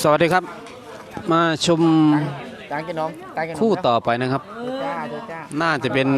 สวัสดีครับ มาชมตังกินนมตังกินนมคู่ต่อไปนะครับเดี๋ยวจ้าเดี๋ยวจ้าน่าจะเป็น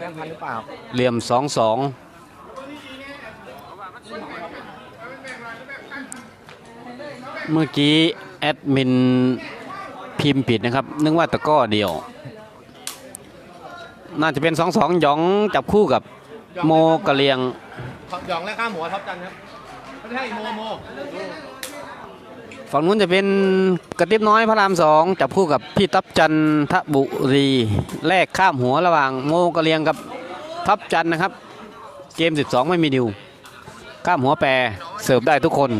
แบงค์พันหรือเปล่าเหลี่ยมสองสองเมื่อกี้แอดมินพิมพ์ผิดนะครับ นึกว่าตะกร้อเดียว น่าจะเป็นสองสองหยองจับคู่กับโมกะเลียง หยองและข้ามหัวท็อปจันครับไม่ใช่โมโม ฝั่งนู้นจะเป็นกระติบน้อยพระรามสองจับคู่กับพี่ทับจันทบุรีแลกข้ามหัวระหว่างโมกะเลียงกับทับจันนะครับ เกม 12 ไม่มีดิว ข้ามหัวแปรเสิร์ฟได้ทุกคน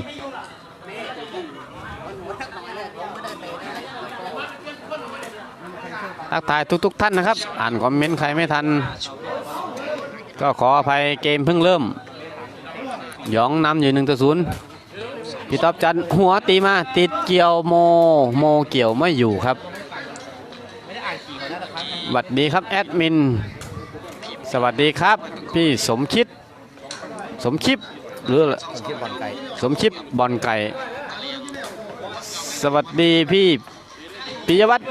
ทักทายทุกๆท่านนะครับ อ่านคอมเมนต์ใครไม่ทัน ก็ขออภัยเกมเพิ่งเริ่มหยองนำอยู่1ต่อ0 พี่ต๊อบจันหัวตีมาติดเกี่ยวโมโมเกี่ยวไม่อยู่ครับสวัสดีครับแอดมิน สวัสดีครับ พี่สมคิด สมคิดหรือผมคิดบอลไก่สมคิดบอลไก่สวัสดีพี่ปิยวัฒน์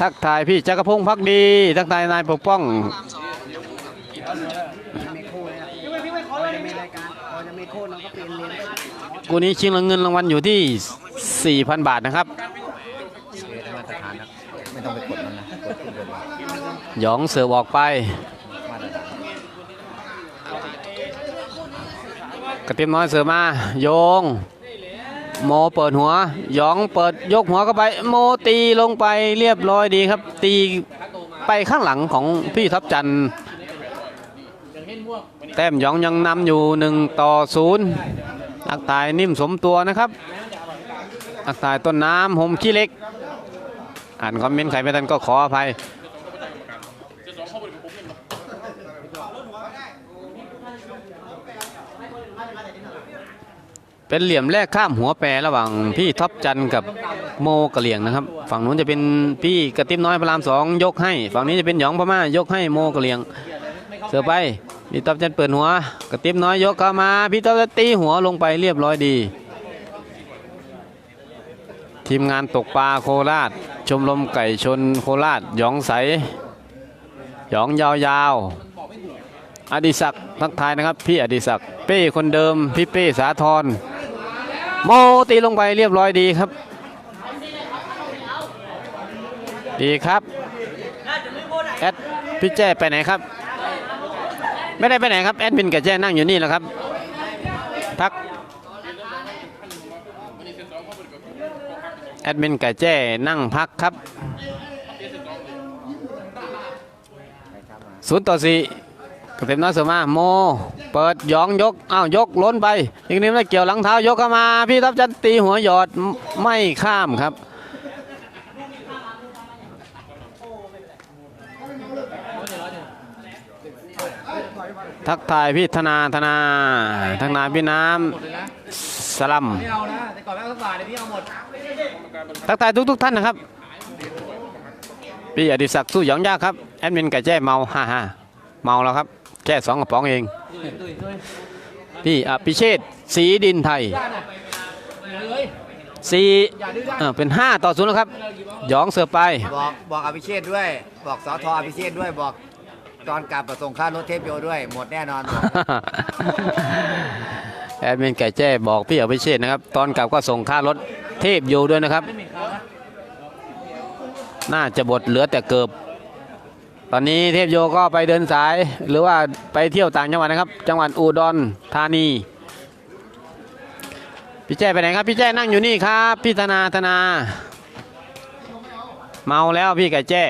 ทักทายพี่จักรพงศ์พักดี ทักทายนายปกป้อง มีคู่เลยนะพอจะมีรายการพอจะมีคู่น้องก็เปลี่ยนเลน ไปกูนี้ชิงเงินรางวัลอยู่ที่ 4,000 บาทนะครับมาตรฐานนะไม่ต้องไปกดมันนะกดขึ้นบนหยองเสือออกไปกระเทียมน้อยเสือมาโยง โมเปิดหัวหยองเปิดยกหัวเข้าไป โมตีลงไปเรียบร้อยดีครับ ตีไปข้างหลังของพี่ทับจันทร์แต้มหยองยังนำอยู่หนึ่งต่อศูนย์ อักตายนิ่มสมตัวนะครับ อักตายต้นน้ำหมขี้เล็ก อ่านคอมเมนต์ใครไม่ทันก็ขออภัยเป็นเหลี่ยมแรกข้ามหัวแปรระหว่างพี่ท็อปจันกับโมกะเหลี่ยงนะครับ ฝั่งนู้นจะเป็นพี่กระติบน้อยพระรามสองยกให้ ฝั่งนี้จะเป็นหยองพม่ายกให้โมกะเหลี่ยงเสือไป พี่ท็อปจันเปิดหัวกระติบน้อยยกเข้ามาพี่ท็อปจันตีหัวลงไปเรียบร้อยดี ทีมงานตกปลาโคราช ชมรมไก่ชนโคราชหยองใสหยองยาวๆอดิศักดิ์ทักทายนะครับ พี่อดิศักดิ์เป้คนเดิมพี่เป้สาธรโมตีลงไปเรียบร้อยดีครับ ดีครับแอดพี่แจ้ไปไหนครับ ไม่ได้ไปไหนครับแอดมินกับแจ้นั่งอยู่นี่แหละครับพักแอดมินกับแจ้นั่งพักครับศูนย์ต่อสี่กระเต็มน้อยเสมาโม เปิดยองยกอ้าวยกล้นไปอีกนิดแล้วเกี่ยวหลังเท้ายกเข้ามา พี่ทับจันตีหัวหยอดไม่ข้ามครับ ทักทายพี่ธนาธนาทักนาพี่น้ำสลัมไม่เอานะแต่ก่อนแม่งสักบาทเดี๋ยวพี่เอาหมดทักทายทุกทุกๆท่านนะครับ พี่อดิศักดิ์สู้หยองยากครับ แอดมินไก่แจ้เมาฮ่าฮ่าเมาแล้วครับ แค่สองกระป๋องเอง พี่อภิเชษฐ์ศรีดินไทยสี่เอ่อเป็นห้าต่อศูนย์แล้วครับ หยองเสือไป บอกบอกอภิเชษด้วย บอกสอทออภิเชษด้วยบอก ตอนกลับประส่งค่ารถเทปโยด้วย หมดแน่นอนแอดมินไก่แจ้บอกพี่อภิเชษนะครับ ตอนกลับก็ส่งค่ารถเทพอยู่ด้วยนะครับ น่าจะบดเหลือแต่เกือบตอนนี้เทพโยก็ไปเดินสาย หรือว่าไปเที่ยวต่างจังหวัดนะครับ จังหวัดอุดรธานีพี่แจ้ไปไหนครับพี่แจ้นั่งอยู่นี่ครับพี่ธนาธนา เมาแล้วพี่ไก่แจ้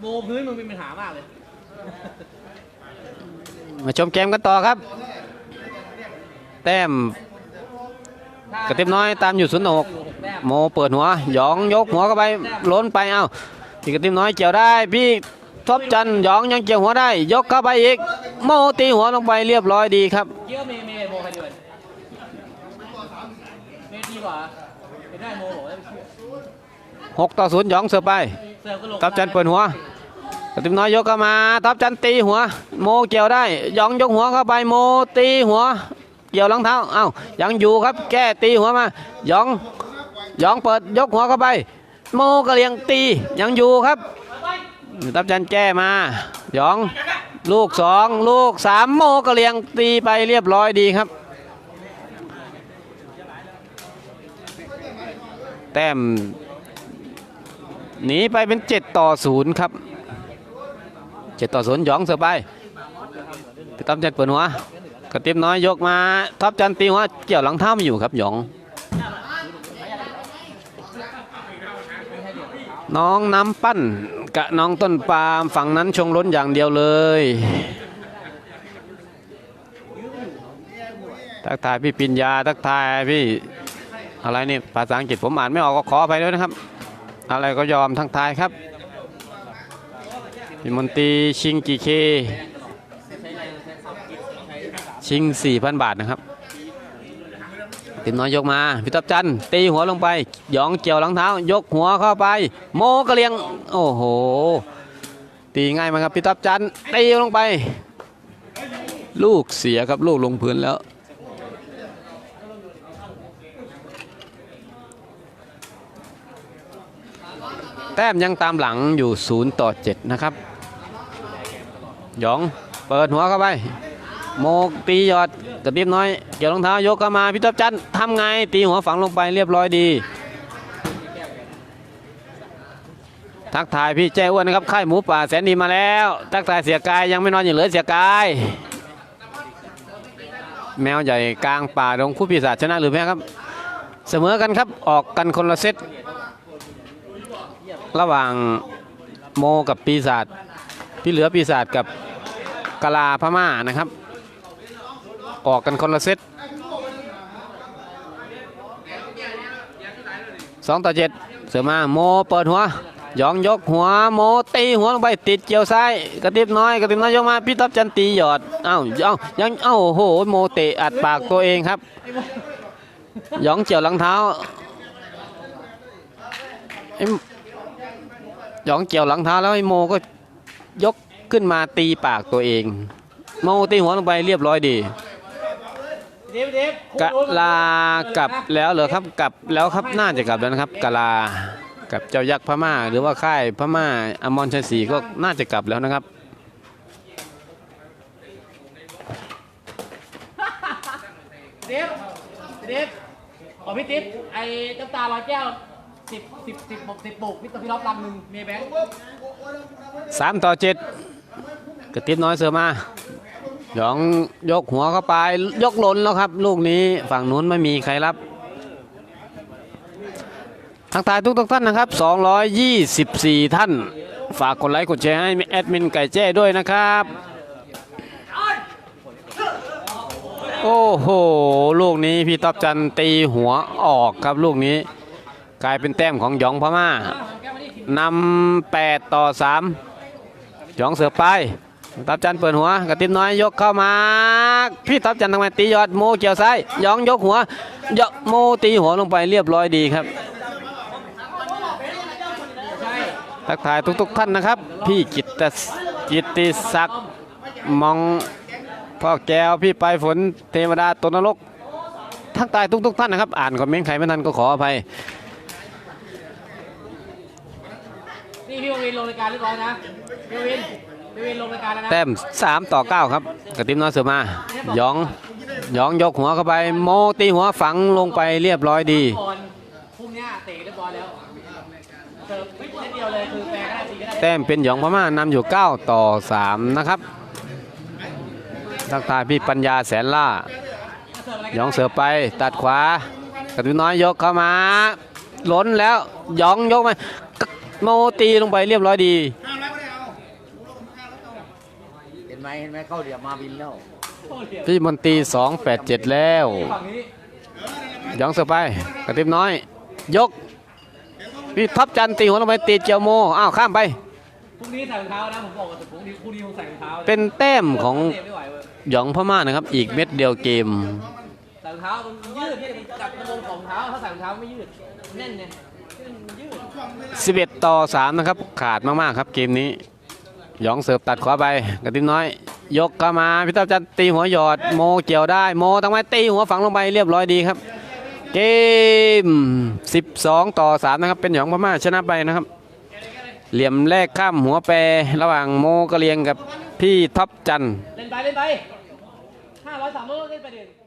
โมพื้นมึงเป็นปัญหามากเลย มาชมเกมกันต่อครับ แต้มกระเต็มน้อยตามอยู่ศูนย์หกโมเปิดหัวหยองยกหัวเข้าไปล้นไปเอ้าพี่กระเต็มน้อยเกี่ยวได้พี่ทบจันทร์หยองยังเกี่ยวหัวได้ ยกเข้าไปอีก โมตีหัวลงไปเรียบร้อยดีครับเยอะเมย์เมย์โมใครดีกว่าเมย์ดีกว่าเป็นได้โมบอกได้ไปเชื่อ6ต่อ0หยองเสือไป ทับจันเปิดหัวกระต็มน้อยยกเข้ามาทับจันตีหัว โมเกี่ยวได้ยองยกหัวเข้าไปโมตีหัว เกี่ยวหลังเท้าเอ้ายังอยู่ครับแก้ตีหัวมายองยองเปิดยกหัวเข้าไป โมกระเลียงตียังอยู่ครับตับจันแก้มายองลูกสองลูกสามโมกระเลียงตีไปเรียบร้อยดีครับ แต้ม หนีไปเป็น 7 ต่อ 0 ครับ 7 ต่อ 0 หยองเสือไปท็อปจันเปิดหัวกระติบน้อยยกมาท็อปจันตีหัวเกี่ยวหลังเท้ามอยู่ครับหยอง น้องน้ำปั้นกะน้องต้นปาล์มฝั่งนั้นชงล้นอย่างเดียวเลยทักทายพี่ปิญญาทักทายพี่อะไรนี่ภาษาอังกฤษผมอ่านไม่ออกก็ขออภัยด้วยนะครับ อะไรก็ยอมทักทายครับพี่มนตีชิงกี่เค ชิง 4,000 บาทนะครับติมน้อยยกมาพี่ตับจันตีหัวลงไปยองเกี่ยวหลังเท้า ยกหัวเข้าไป โมกระเลียง โอ้โห ตีง่ายมากครับพี่ตับจันตีลงไป ลูกเสียครับลูกลงพื้นแล้ว แต้มยังตามหลังอยู่ 0 ต่อ 7 นะครับ หยองเปิดหัวเข้าไป โมกตีหยอดกระติบน้อย เกี่ยวรองเท้ายกเข้ามาพี่ทับจันทร์ทำไงตีหัวฝังลงไปเรียบร้อยดี ทักทายพี่แจ้อ้วนนะครับค่ายหมูป่าแสนดีมาแล้ว ทักทายเสียกายยังไม่นอนอยู่เลยเสียกายแมวใหญ่กลางป่าดงคู่ปีศาจชนะหรือแพ้ครับ เสมอกันครับออกกันคนละเซต ระหว่างโมกับปีศาจพี่เหลือปีศาจกับกะลาพม่านะครับ ออกกันคนละเซตสองต่อเจ็ดเสือมาโมเปิดหัวยองยกหัวโมตีหัวลงไปติดเกี่ยวซ้ายกระติบน้อยกระติบน้อยยกมาพี่ทับจันตีหยอดเอ้าเอ้ายังเอ้าโอ้โหโมเตะอัดปากตัวเองครับยองเกี่ยวหลังเท้า หยองเกี่ยวหลังเท้าแล้วไอ้โมก็ยกขึ้นมาตีปากตัวเอง โมตีหัวลงไปเรียบร้อยดีกะลากลับแล้วเหรอครับกลับแล้วครับน่าจะกลับแล้วนะครับกะลากับเจ้ายักษ์พม่า หรือว่าค่ายพม่าอมรชัยศรีก็น่าจะกลับแล้วนะครับเดฟเดฟขอพี่ติ๊บไอ้น้ำตาลอยแก้ว สิบสิบสิบสิบปุกพี่ตัวพี่ล็อกลำหนึ่งเมย์แบงค์สามต่อเจ็ดกระติบน้อยเสือมาหยองยกหัวเข้าไปยกหล่นแล้วครับ ลูกนี้ฝั่งนู้นไม่มีใครรับทักทายทุกทุกท่านนะครับ 224 ท่าน ฝากกดไลค์กดแชร์ให้แอดมินไก่แจ้ด้วยนะครับ โอ้โห ลูกนี้พี่ต๊อบจันตีหัวออกครับลูกนี้ กลายเป็นแต้มของหยองพม่านำแปดต่อสามหยองเสือไปทับจันเปิดหัวกระติบน้อยยกเข้ามา พี่ทับจันทำไมตียอดโมเกี่ยวซ้ายหยองยกหัวยกโมตีหัวลงไปเรียบร้อยดีครับ ทักทายทุกๆท่านนะครับ พี่กิตตกิตติศักดิ์มองพ่อแก้วพี่ปลายฝนเทวดาตนนรกทักทายทุกๆท่านนะครับ อ่านคอมเมนต์ใครไม่ทันก็ขออภัย นี่พี่วินล งรายการเรียบร้อยนะพี่วินพี่วินลงรายการแล้วนะแต้ม3ต่อ9ครับกระติมน้อยเสือมาหยองหยองยกหัวเข้าไป โมตีหัวฝังลงไปเรียบร้อยดีก่อนพรุ่งเนี้ยเตะเรียบร้อยแล้วเสิร์ฟนิดเดียวเลยคือแปรก็ได้ตีก็ได้แต้มเป็นหยองพม่านำอยู่ 9 ต่อ 3 นะครับทักทายพี่ปัญญาแสนล่าเสิร์ฟอะไรหยองเสือไปตัดขวา กระติมน้อยยกเข้ามาล้นแล้วหยองยกมา โมตีลงไปเรียบร้อยดี เห็นไหมเห็นไหมเข้าเดี๋ยวมาบินแล้วพี่มนตรี287 แล้วฝั่งนี้หยองเสือไปกระติบน้อย ยกพี่ทับจันทร์ตีหัวลงไปติดเจียวโมอ้าวข้ามไปพรุ่งนี้ใส่รองเท้านะผมบอกกับพรุ่งนี้พรุ่งนี้ผมใส่รองเท้าเป็นแต้มของเตะไม่ไหวเว้ยหยองพม่านะครับ อีกเม็ดเดียวเกมใส่รองเท้ามันยืดพี่มันจับกระโปรงของรองเท้าถ้าใส่รองเท้าไม่ยืดแน่นเนี่ยมันยืด 11 ต่อ 3 นะครับ ขาดมาก ๆ ครับเกมนี้ หยองเสิร์ฟตัดขวาไปกระติบน้อย ยกเข้ามาพี่ต้อมจันตีหัวหยอดโมเกี่ยวได้โมตั้งไม้ตีหัวฝังลงไปเรียบร้อยดีครับ เกม 12 ต่อ 3 นะครับ เป็นหยองพม่าชนะไปนะครับ เหลี่ยมแรกข้ามหัวแปรระหว่างโมกระเลียงกับพี่ท็อปจันเล่นไปเล่นไปห้าร้อยสามร้อยเล่นไปเดี๋ยว